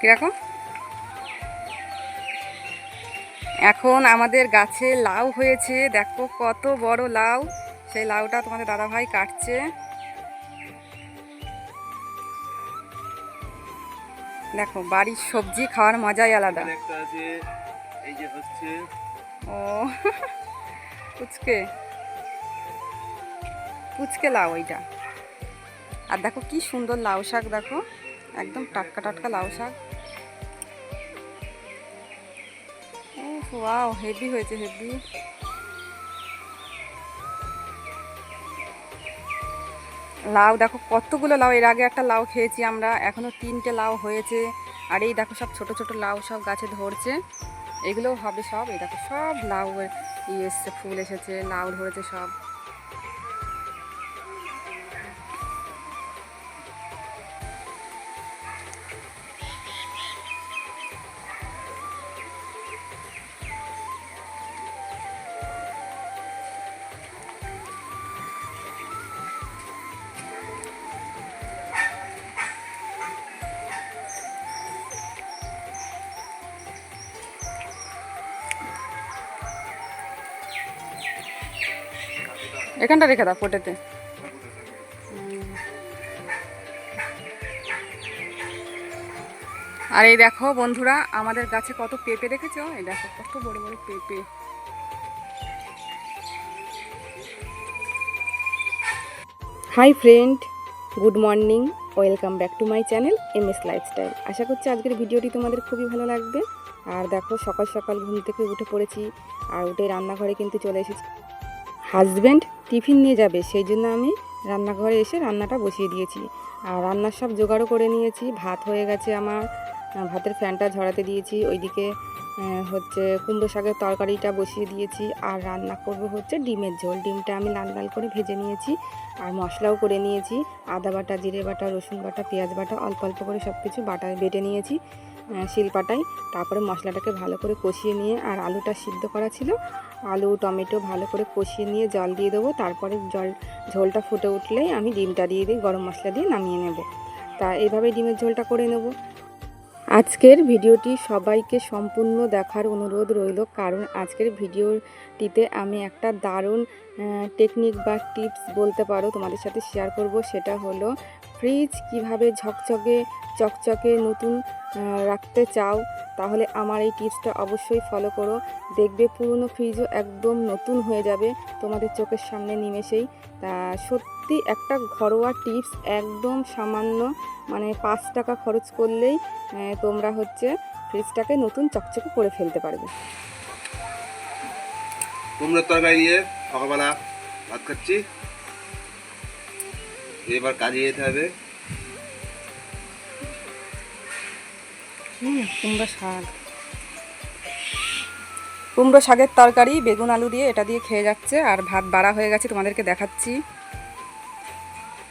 কীরকম? এখন আমাদের গাছে লাউ হয়েছে দেখো কত বড় লাউ। সেই লাউটা তোমাদের দাদাভাই কাটছে। দেখো বাড়ির সবজি খাওয়ার মজাই আলাদা। এখানে একটা এই যে হচ্ছে। ও পুচকে। পুচকে লাউ ওইটা আর দেখো কি সুন্দর লাউ শাক, দেখো। একদম টাটকা টাটকা লাউ শাক। ওয়াও, হেভি হয়েছে, হেভি। লাউ, দেখো কতগুলো লাউ, এর আগে একটা লাউ খেয়েছি আমরা, এখনও তিনটে লাউ হয়েছে। আর এই দেখো সব ছোট ছোট লাউ সব গাছে ধরছে। এগুলোও হবে সব, এই দেখো সব লাউ ইয়ে এসছে, ফুল এসেছে, লাউ ধরেছে সব। এখানটা রেখে দাও পোটেতে আর এই দেখো বন্ধুরা, আমাদের গাছে কত পেঁপে দেখেছ? এই দেখো কত বড় বড় পেঁপে। Hi friend, good morning, welcome back to my channel M S lifestyle. আশা করছি আজকের ভিডিওটি তোমাদের খুবই ভালো লাগবে। আর দেখো সকাল সকাল ঘুম থেকে উঠে পড়েছি, আর উঠে রান্নাঘরে কিন্তু চলে এসেছি। হাজব্যান্ড টিফিন নিয়ে যাবে, সেই জন্য আমি রান্নাঘরে এসে রান্নাটা বসিয়ে দিয়েছি। আর রান্নার সব জোগাড়ও করে নিয়েছি, ভাত হয়ে গেছে আমার ভাতের ফ্যানটা ঝরাতে দিয়েছি, ওইদিকে হচ্ছে কুমড়ো শাকের তরকারিটা বসিয়ে দিয়েছি, আর রান্না করব হচ্ছে ডিমের ঝোল। ডিমটা আমি লাল লাল করে ভেজে নিয়েছি, আর মশলাও করে নিয়েছি, আদা বাটা, জিরে বাটা, রসুন বাটা, পেঁয়াজ বাটা, অল্প অল্প করে সব কিছু বাটা বেটে নিয়েছি। শিলপাটায়। তারপরে মশলাটাকে ভালো করে কষিয়ে নিয়ে, আর আলুটা সিদ্ধ করা ছিল, আলু, টমেটো ভালো করে কষিয়ে নিয়ে জল দিয়ে দেবো। তারপরে জল, ঝোলটা ফুটে উঠলেই আমি ডিমটা দিয়ে দিই গরম মশলা দিয়ে নামিয়ে নেব। তা এইভাবে ডিমের ঝোলটা করে নেব। আজকের ভিডিওটি সবাইকে সম্পূর্ণ দেখার অনুরোধ রইল, কারণ আজকের ভিডিওটিতে আমি একটা দারুণ টেকনিক বা টিপস বলতে পারো তোমাদের সাথে শেয়ার করব। সেটা হলো ফ্রিজ কীভাবে ঝকঝকে, চকচকে নতুন রাখতে চাও, তাহলে আমার এই টিপসটা অবশ্যই ফলো করো। দেখবে পুরনো ফ্রিজও একদম নতুন হয়ে যাবে, তোমাদের চোখের সামনে নিমেষেই। তা সত্যি একটা ঘরোয়া টিপস একদম সামান্য মানে পাঁচ টাকা খরচ করলেই তোমরা হচ্ছে ফ্রিজটাকে নতুন চকচকে করে ফেলতে পারবে। কুমড়োর তরকারি দিয়ে সকালবেলা ভাত খাচ্ছি। এবার কাজে যেতে হবে। কুমড়ো শাক। কুমড়ো শাকের তরকারি বেগুন আলু দিয়ে এটা দিয়ে খেয়ে যাচ্ছে। আর ভাত বাড়া হয়ে গেছে তোমাদেরকে দেখাচ্ছি।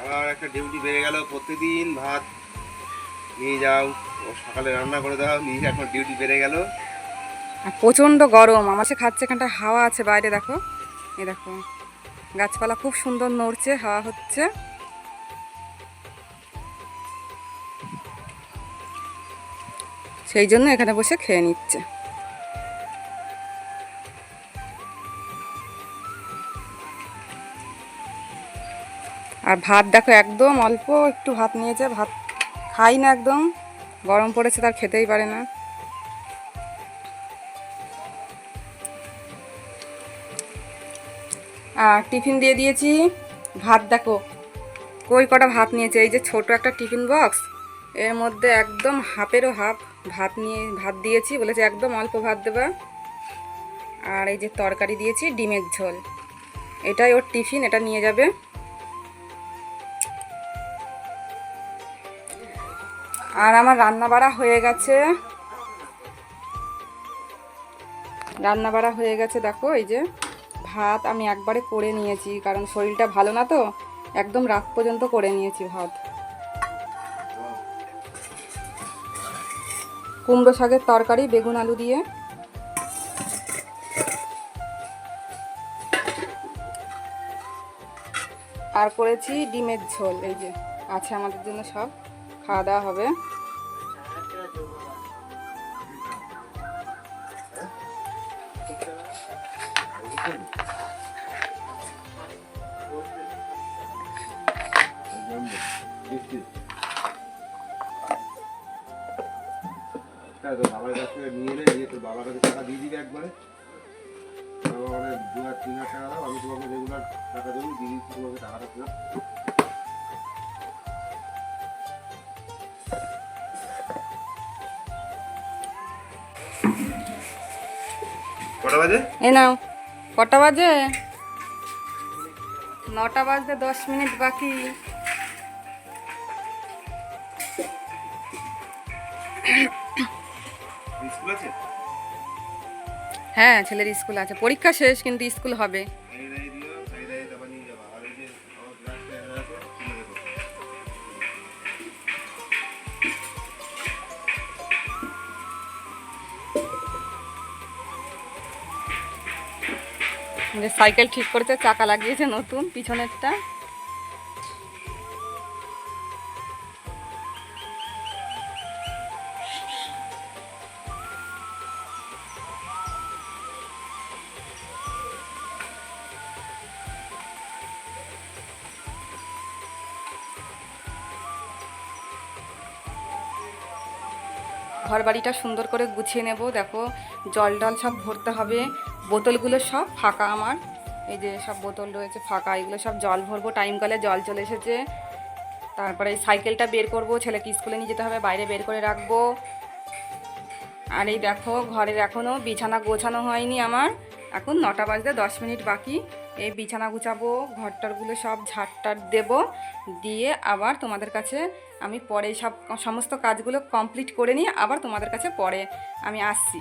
আবার একটা ডিউটি বেড়ে গেল প্রতিদিন ভাত নিয়ে যাও। ও সকালে রান্না করে দাও নিয়ে এখন ডিউটি বেড়ে গেল। আর প্রচণ্ড গরম আমার সে খাচ্ছে এখানটা হাওয়া আছে বাইরে দেখো। এই দেখো, গাছপালা খুব সুন্দর নড়ছে, হাওয়া হচ্ছে। সেই জন্য এখানে বসে খেয়ে নিচ্ছে। আর ভাত দেখো, একদম অল্প একটু ভাত নিয়েছে, ভাত খাই না একদম। গরম পড়েছে তার খেতেই পারে না। টিফিন দিয়ে দিয়েছি। ভাত দেখো, কই কটা ভাত নিয়েছে? এই যে ছোট একটা টিফিন বক্স, এর মধ্যে একদম হাফেরও হাফ ভাত নিয়ে, ভাত দিয়েছি, বলেছে একদম অল্প ভাত দেবা। আর এই যে তরকারি দিয়েছি, ডিমের ঝোল। এটাই ওর টিফিন, এটা নিয়ে যাবে। আর আমার রান্না বাড়া হয়ে গেছে। রান্না বাড়া হয়ে গেছে, দেখো, এই যে। ভাত আমি একবারে করে নিয়েছি, কারণ শরীরটা ভালো না তো, একদম রাত পর্যন্ত করে নিয়েছি ভাত। কুমড়ো শাকের তরকারি, বেগুন আলু দিয়ে। আর করেছি ডিমের ঝোল, এই যে আছে আমাদের জন্য সব, খাওয়া দাওয়া হবে। বাবার কাছ নিয়ে নে দিয়ে তোর বাবার টাকা দিয়ে দিবি একবারে বাবা হাজার তিন হাজার টাকা দাও আমি তোমাকে রেগুলার টাকা দেবো দিয়ে দিচ্ছি তোমাকে বাজে? এ নাও। কটা বাজে? নটা বাজতে দশ মিনিট বাকি। হ্যাঁ ছেলের স্কুল আছে। পরীক্ষা শেষ কিন্তু স্কুল হবে। সাইকেল ঠিক করেছে, চাকা লাগিয়েছে নতুন, পিছনেরটা। ঘর বাড়িটা সুন্দর করে গুছিয়ে নেব। দেখো জল টল সব ভরতে হবে। বোতলগুলো সব ফাঁকা আমার। এই যে সব বোতল রয়েছে ফাঁকা, এগুলো সব জল ভরবো। টাইম কলে জল চলে এসেছে। তারপরে এই সাইকেলটা বের করব। ছেলেকে স্কুলে নিয়ে যেতে হবে, বাইরে বের করে রাখব। আর এই দেখো, ঘরের এখনও বিছানা গোছানো হয়নি আমার। এখন নটা বাজতে দশ মিনিট বাকি। এই বিছানা গুছাবো, ঘরটারগুলো সব ঝাড়টার দেব। দিয়ে আবার তোমাদের কাছে আমি পরে সব সমস্ত কাজগুলো কমপ্লিট করে নিয়ে আবার তোমাদের কাছে পরে আমি আসছি।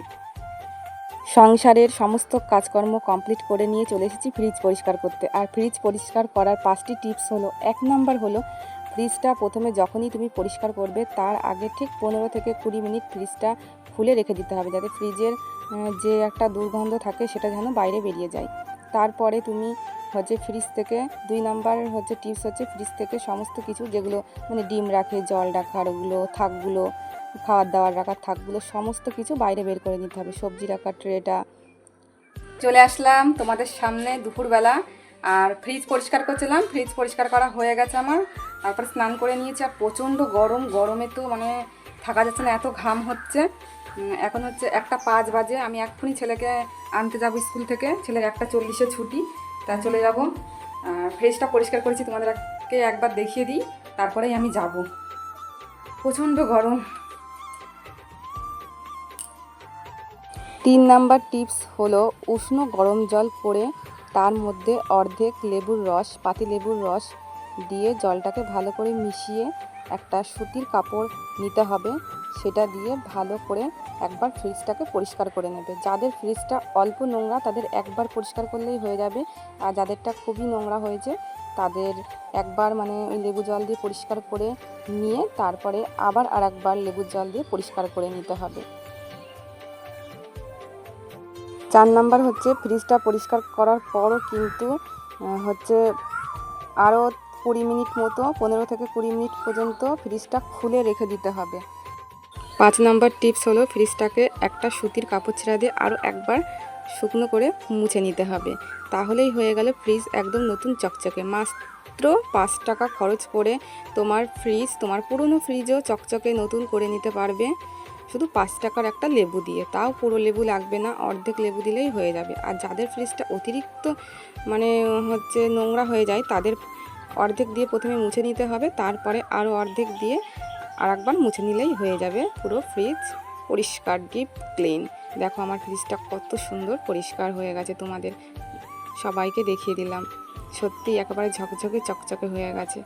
সংসারের সমস্ত কাজকর্ম কমপ্লিট করে নিয়ে চলে এসেছি ফ্রিজ পরিষ্কার করতে। আর ফ্রিজ পরিষ্কার করার পাঁচটি টিপস হলো, এক নম্বর হলো ফ্রিজটা প্রথমে যখনই তুমি পরিষ্কার করবে, তার আগে ঠিক পনেরো থেকে কুড়ি মিনিট ফ্রিজটা খুলে রেখে দিতে হবে যাতে ফ্রিজের যে একটা দুর্গন্ধ থাকে সেটা যেন বাইরে বেরিয়ে যায়। তারপরে তুমি হচ্ছে ফ্রিজ থেকে, দুই নাম্বার হচ্ছে টিপস হচ্ছে ফ্রিজ থেকে সমস্ত কিছু যেগুলো মানে ডিম রাখে, জল রাখার ওগুলো, থাকগুলো খাবার দাবার রাখার থাকগুলো সমস্ত কিছু বাইরে বের করে নিতে হবে। সবজি রাখার ট্রেটা চলে আসলাম তোমাদের সামনে দুপুরবেলা। আর ফ্রিজ পরিষ্কার করছিলাম ফ্রিজ পরিষ্কার করা হয়ে গেছে আমার। তারপর স্নান করে নিয়েছি আর প্রচণ্ড গরম, গরমে তো মানে থাকা যাচ্ছে না, এত ঘাম হচ্ছে। এখন হচ্ছে একটা পাঁচ বাজে, আমি এক্ষুনি ছেলেকে আনতে যাব স্কুল থেকে। ছেলের একটা চল্লিশে ছুটি, তা চলে যাব। আর ফ্রিজটা পরিষ্কার করেছি, তোমাদেরকে একবার দেখিয়ে দিই, তারপরেই আমি যাব। প্রচণ্ড গরম। তিন নাম্বার টিপস হলো উষ্ণ গরম জল করে তার মধ্যে অর্ধেক লেবুর রস, পাতি লেবুর রস দিয়ে জলটাকে ভালো করে মিশিয়ে একটা সুতির কাপড় নিতে হবে। সেটা দিয়ে ভালো করে একবার ফ্রিজটাকে পরিষ্কার করে নেবে। যাদের ফ্রিজটা অল্প নোংরা, তাদের একবার পরিষ্কার করলেই হয়ে যাবে। আর যাদেরটা খুবই নোংরা হয়েছে, তাদের একবার মানে ওই লেবু জল দিয়ে পরিষ্কার করে নিয়ে তারপরে আবার আর একবার লেবুর জল দিয়ে পরিষ্কার করে নিতে হবে। চার নাম্বার হচ্ছে ফ্রিজটা পরিষ্কার করার পরও কিন্তু হচ্ছে আরও কুড়ি মিনিট মতো, পনেরো থেকে কুড়ি মিনিট পর্যন্ত ফ্রিজটা খুলে রেখে দিতে হবে। পাঁচ নাম্বার টিপস হলো ফ্রিজটাকে একটা সুতির কাপড় ছেঁড়া দিয়ে আরও একবার শুকনো করে মুছে নিতে হবে। তাহলেই হয়ে গেল ফ্রিজ একদম নতুন চকচকে। মাত্র পাঁচ টাকা খরচ করে তোমার ফ্রিজ, তোমার পুরনো ফ্রিজও চকচকে নতুন করে নিতে পারবে। শুধু পাঁচ টাকার একটা লেবু দিয়ে, তাও পুরো লেবু লাগবে না, অর্ধেক লেবু দিলেই হয়ে যাবে। আর যাদের ফ্রিজটা অতিরিক্ত মানে হচ্ছে নোংরা হয়ে যায়, তাদের অর্ধেক দিয়ে প্রথমে মুছে নিতে হবে, তারপরে আরও অর্ধেক দিয়ে আর একবার মুছে নিলেই হয়ে যাবে পুরো ফ্রিজ পরিষ্কার ডিপ ক্লিন দেখো আমার ফ্রিজটা কত সুন্দর পরিষ্কার হয়ে গেছে, তোমাদের সবাইকে দেখিয়ে দিলাম। সত্যি একেবারে ঝকঝকে, চকচকে হয়ে গেছে।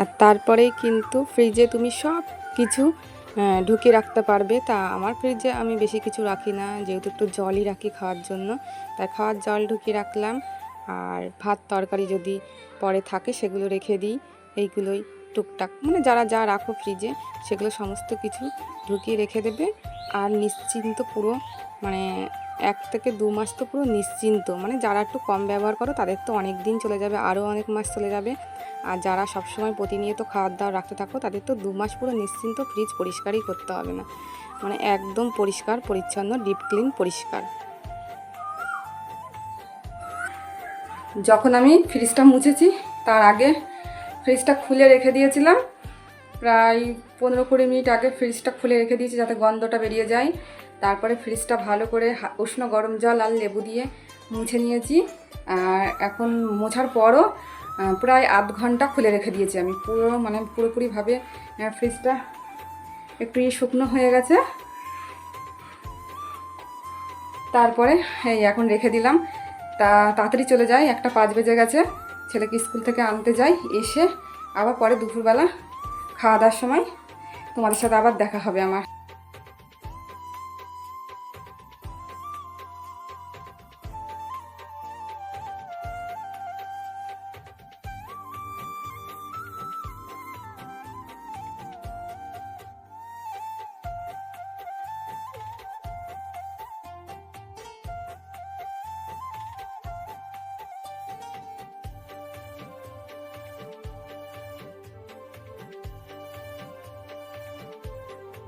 আর তারপরেই কিন্তু ফ্রিজে তুমি সব কিছু ঢুকিয়ে রাখতে পারবে। তা আমার ফ্রিজে আমি বেশি কিছু রাখি না, যেহেতু একটু জলই রাখি খাওয়ার জন্য। তাই খাওয়ার জল ঢুকিয়ে রাখলাম। আর ভাত তরকারি যদি পরে থাকে সেগুলো রেখে দিই। এইগুলোই টুকটাক। মানে যারা যা রাখো ফ্রিজে সেগুলো সমস্ত কিছু ঢুকিয়ে রেখে দেবে। আর নিশ্চিন্ত পুরো মানে এক থেকে দু মাস তো পুরো নিশ্চিন্ত। মানে যারা একটু কম ব্যবহার করো, তাদের তো অনেক দিন চলে যাবে, আরও অনেক মাস চলে যাবে। আর যারা সবসময় প্রতিনিয়ত খাবার দাবার রাখতে থাকো, তাদের তো দু মাস পুরো নিশ্চিন্ত ফ্রিজ পরিষ্কারই করতে হবে না। মানে একদম পরিষ্কার, পরিচ্ছন্ন ডিপ ক্লিন পরিষ্কার। যখন আমি ফ্রিজটা মুছেছি, তার আগে ফ্রিজটা খুলে রেখে দিয়েছিলাম। প্রায় পনেরো কুড়ি মিনিট আগে ফ্রিজটা খুলে রেখে দিয়েছি, যাতে গন্ধটা বেরিয়ে যায়। তারপরে ফ্রিজটা ভালো করে উষ্ণ গরম জল আর লেবু দিয়ে মুছে নিয়েছি। আর এখন মোছার পরও প্রায় আধ ঘণ্টা খুলে রেখে দিয়েছি আমি। পুরো মানে পুরোপুরিভাবে ফ্রিজটা একটু শুকনো হয়ে গেছে। তারপরে এই এখন রেখে দিলাম। তা তাড়াতাড়ি চলে যাই, একটা পাঁচ বেজে গেছে। ছেলেকে স্কুল থেকে আনতে যাই, এসে আবার পরে দুপুরবেলা খাওয়া দাওয়ার সময় তোমাদের সাথে আবার দেখা হবে আমার।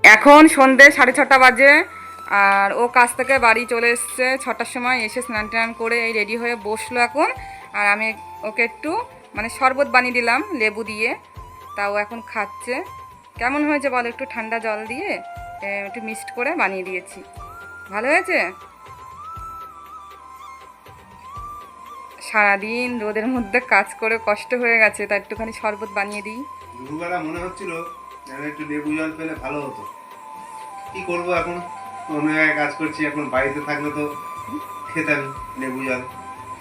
এখন সন্ধে সাড়ে ছটা বাজে, আর ও কাজ থেকে বাড়ি চলে এসছে। ছটার সময় এসে স্নান টান করে এই রেডি হয়ে বসল এখন। আর আমি ওকে একটু মানে শরবত বানিয়ে দিলাম, লেবু দিয়ে। তা ও এখন খাচ্ছে। কেমন হয়েছে বলো একটু ঠান্ডা জল দিয়ে? একটু মিক্সড করে বানিয়ে দিয়েছি। ভালো হয়েছে? সারাদিন রোদের মধ্যে কাজ করে কষ্ট হয়ে গেছে, তা একটুখানি শরবত বানিয়ে দিই। মনে হচ্ছিল যেন একটু লেবু জল পেলে ভালো হতো? কি করব এখন? অন্য জায়গায় কাজ করছি এখন বাড়িতে থাকলে তো খেতাম লেবু জল।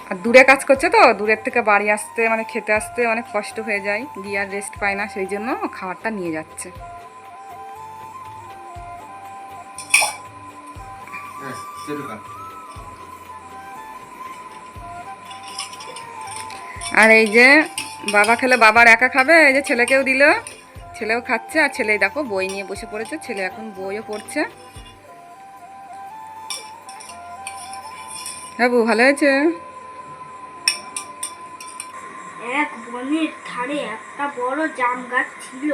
আর দূরে কাজ করছে তো? দূরের থেকে বাড়ি আসতে মানে খেতে আসতে অনেক কষ্ট হয়ে যায়। গিয়ে আর রেস্ট পায় না সেই জন্য খাবারটা নিয়ে যাচ্ছে। হ্যাঁ আর এই যে বাবা খেলে বাবার একা খাবে? এই যে ছেলেকেও দিল। ছেলেও খাচ্ছে আর ছেলে দেখো বই নিয়ে বসে পড়েছে, ছেলে এখন বইও পড়ছে। হ্যাঁ বউ ভালো হয়েছে? এক বনের ধারে একটা বড় জাম গাছ ছিল।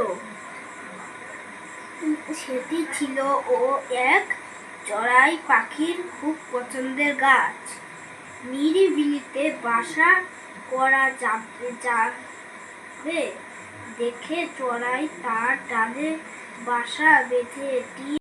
সেটি ছিল ও এক চড়াই পাখির খুব পছন্দের গাছ। নিরিবিলিতে বাসা করা যাবে যাবে। দেখে চড়াই তার ডালে বাসা বেঁধে